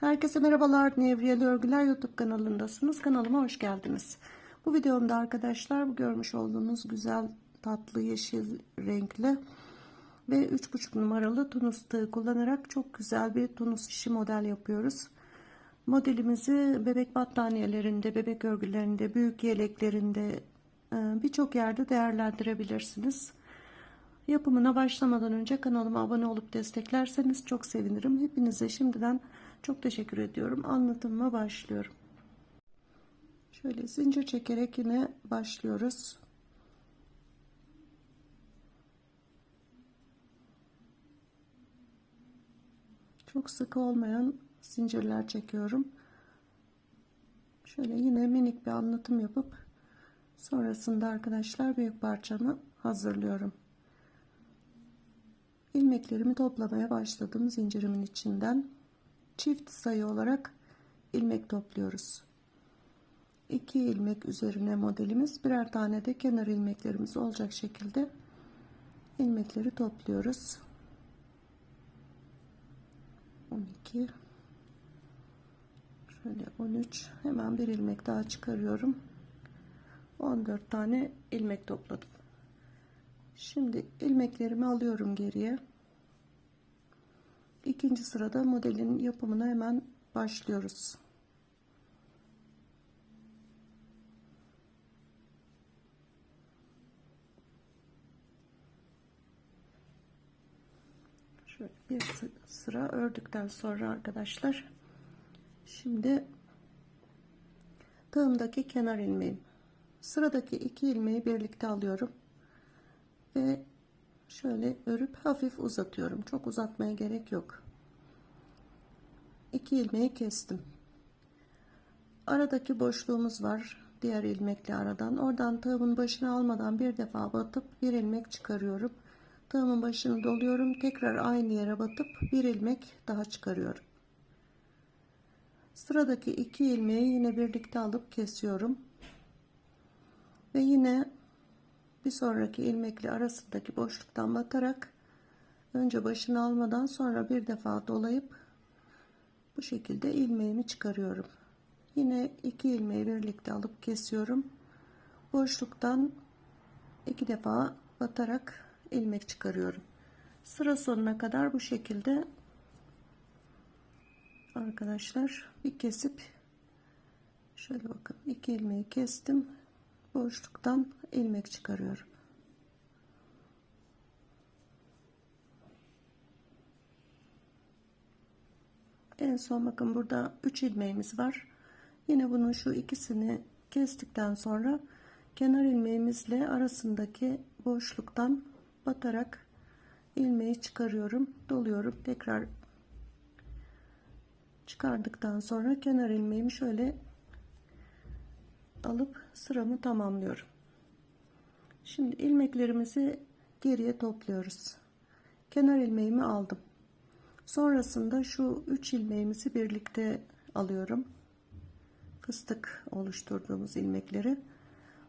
Herkese merhabalar. Nevriyeli Örgüler YouTube kanalındasınız. Kanalıma hoş geldiniz. Bu videomda arkadaşlar bu görmüş olduğunuz güzel tatlı yeşil renkli ve 3,5 numaralı tunus tığı kullanarak çok güzel bir tunus işi model yapıyoruz. Modelimizi bebek battaniyelerinde, bebek örgülerinde, büyük yeleklerinde e, birçok yerde değerlendirebilirsiniz. Yapımına başlamadan önce kanalıma abone olup desteklerseniz çok sevinirim. Hepinize şimdiden çok teşekkür ediyorum. Anlatımıma başlıyorum. Şöyle zincir çekerek yine başlıyoruz. Çok sıkı olmayan zincirler çekiyorum. Şöyle yine minik bir anlatım yapıp sonrasında arkadaşlar büyük parçamı hazırlıyorum. İlmeklerimi toplamaya başladım zincirimin içinden. Çift sayı olarak ilmek topluyoruz. 2 ilmek üzerine modelimiz birer tane de kenar ilmeklerimiz olacak şekilde ilmekleri topluyoruz. 12 şöyle 13 hemen bir ilmek daha çıkarıyorum. 14 tane ilmek topladım. Şimdi ilmeklerimi alıyorum geriye ikinci sırada modelin yapımına hemen başlıyoruz. Şöyle bir sıra ördükten sonra arkadaşlar şimdi tığımdaki kenar ilmeğim sıradaki iki ilmeği birlikte alıyorum ve şöyle örüp hafif uzatıyorum. Çok uzatmaya gerek yok. İki ilmeği kestim. Aradaki boşluğumuz var diğer ilmekle aradan. Oradan tığımın başına almadan bir defa batıp bir ilmek çıkarıyorum. Tığımın başını doluyorum. Tekrar aynı yere batıp bir ilmek daha çıkarıyorum. Sıradaki iki ilmeği yine birlikte alıp kesiyorum. Ve yine bir sonraki ilmekle arasındaki boşluktan batarak önce başını almadan sonra bir defa dolayıp bu şekilde ilmeğimi çıkarıyorum. Yine iki ilmeği birlikte alıp kesiyorum. Boşluktan iki defa batarak ilmek çıkarıyorum. Sıra sonuna kadar bu şekilde arkadaşlar bir kesip şöyle bakın iki ilmeği kestim boşluktan ilmek çıkarıyorum. En son bakın burada 3 ilmeğimiz var. Yine bunun şu ikisini kestikten sonra kenar ilmeğimizle arasındaki boşluktan batarak ilmeği çıkarıyorum doluyorum. Tekrar çıkardıktan sonra kenar ilmeğimi şöyle alıp sıramı tamamlıyorum. Şimdi ilmeklerimizi geriye topluyoruz. Kenar ilmeğimi aldım. Sonrasında şu 3 ilmeğimizi birlikte alıyorum. Fıstık oluşturduğumuz ilmekleri.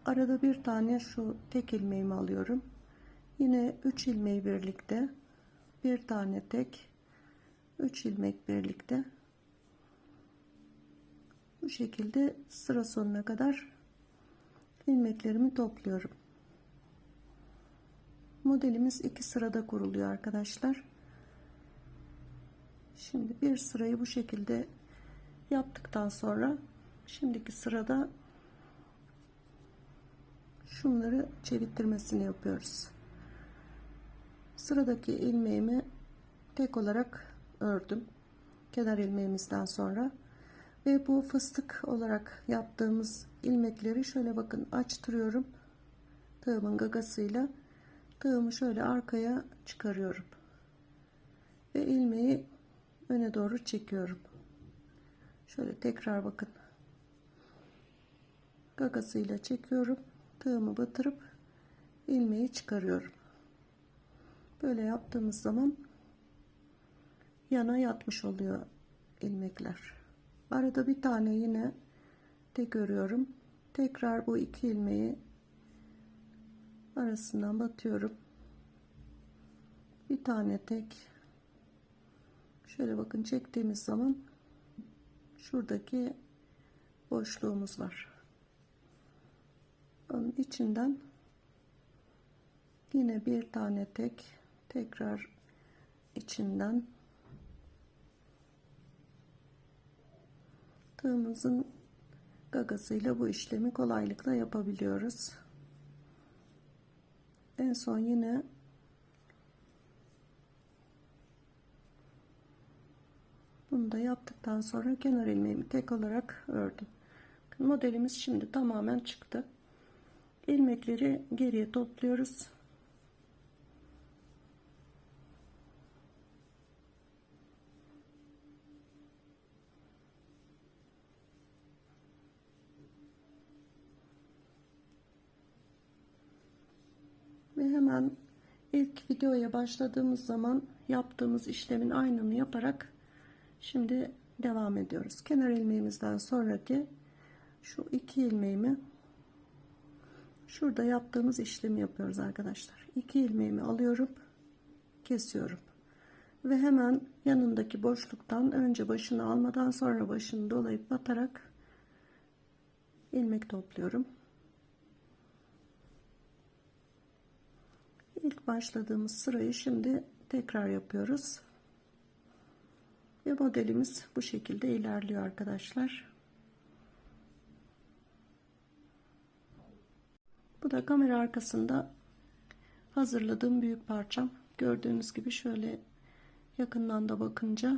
Arada bir tane şu tek ilmeğimi alıyorum. Yine 3 ilmeği birlikte bir tane tek 3 ilmek birlikte bu şekilde sıra sonuna kadar ilmeklerimi topluyorum. Modelimiz iki sırada kuruluyor arkadaşlar. Şimdi bir sırayı bu şekilde yaptıktan sonra şimdiki sırada şunları çevirttirmesini yapıyoruz. Sıradaki ilmeğimi tek olarak ördüm. Kenar ilmeğimizden sonra ve bu fıstık olarak yaptığımız ilmekleri şöyle bakın açtırıyorum. Tığımın gagasıyla tığımı şöyle arkaya çıkarıyorum. Ve ilmeği öne doğru çekiyorum. Şöyle tekrar bakın. Gagasıyla çekiyorum. Tığımı batırıp ilmeği çıkarıyorum. Böyle yaptığımız zaman yana yatmış oluyor ilmekler arada bir tane yine tek örüyorum tekrar bu iki ilmeği arasından batıyorum bir tane tek şöyle bakın çektiğimiz zaman şuradaki boşluğumuz var. Onun içinden yine bir tane tek tekrar içinden tığımızın gagasıyla bu işlemi kolaylıkla yapabiliyoruz. En son yine bunu da yaptıktan sonra kenar ilmeğimi tek olarak ördüm. Modelimiz şimdi tamamen çıktı. İlmekleri geriye topluyoruz. Ve hemen ilk videoya başladığımız zaman yaptığımız işlemin aynını yaparak şimdi devam ediyoruz. Kenar ilmeğimizden sonraki şu iki ilmeğimi şurada yaptığımız işlemi yapıyoruz arkadaşlar. İki ilmeğimi alıyorum, kesiyorum. Ve hemen yanındaki boşluktan önce başını almadan sonra başını dolayıp batarak ilmek topluyorum. İlk başladığımız sırayı şimdi tekrar yapıyoruz. Ve modelimiz bu şekilde ilerliyor arkadaşlar. Bu da kamera arkasında hazırladığım büyük parçam. Gördüğünüz gibi şöyle yakından da bakınca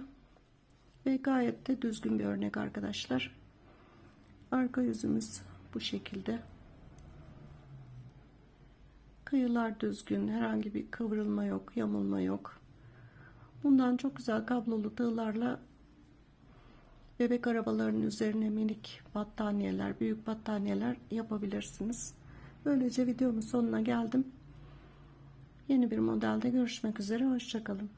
ve gayet de düzgün bir örnek arkadaşlar. Arka yüzümüz bu şekilde. Kıyılar düzgün, herhangi bir kıvrılma yok, yamulma yok. Bundan çok güzel kablolu tığlarla bebek arabalarının üzerine minik battaniyeler, büyük battaniyeler yapabilirsiniz. Böylece videomun sonuna geldim. Yeni bir modelde görüşmek üzere. Hoşçakalın.